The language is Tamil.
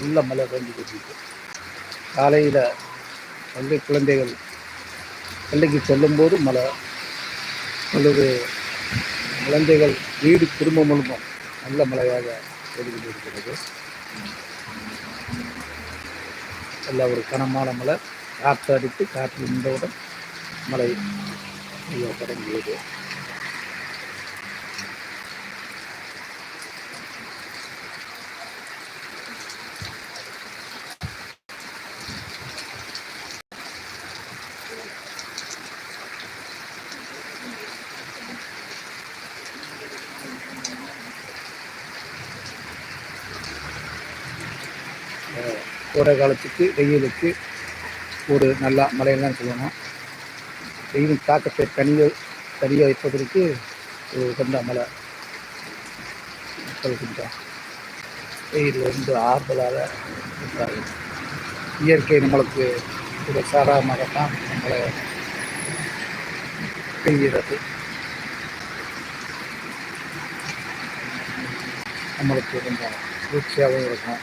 நல்ல மழை பெஞ்சு கொண்டிருக்கு. காலையில் பள்ளி குழந்தைகள் பள்ளிக்கு செல்லும்போது மழை அல்லது குழந்தைகள் வீடு திரும்ப முழுவதும் நல்ல மழையாக பெய்து கொண்டிருக்கிறது. நல்ல ஒரு கனமான மழை. காற்று அடித்து காற்று நின்றவுடன் மழை பெய்ய தொடங்கியது. கோடை காலத்துக்கு வெயிலுக்கு ஒரு நல்ல மழையெல்லாம் சொல்லணும். வெயிலின் தாக்கத்தை தனிய தனிய வைப்பதற்கு ஒரு உகந்த மழை சொல்கின்றோம் வெயில் வந்து ஆறுதலாக இருக்காங்க இயற்கை நம்மளுக்கு ஒரு சாராமாகத்தான் நம்மளை பெய்கிறது. நம்மளுக்கு கொஞ்சம் குளிர்ச்சியாகவும் இருக்கும்.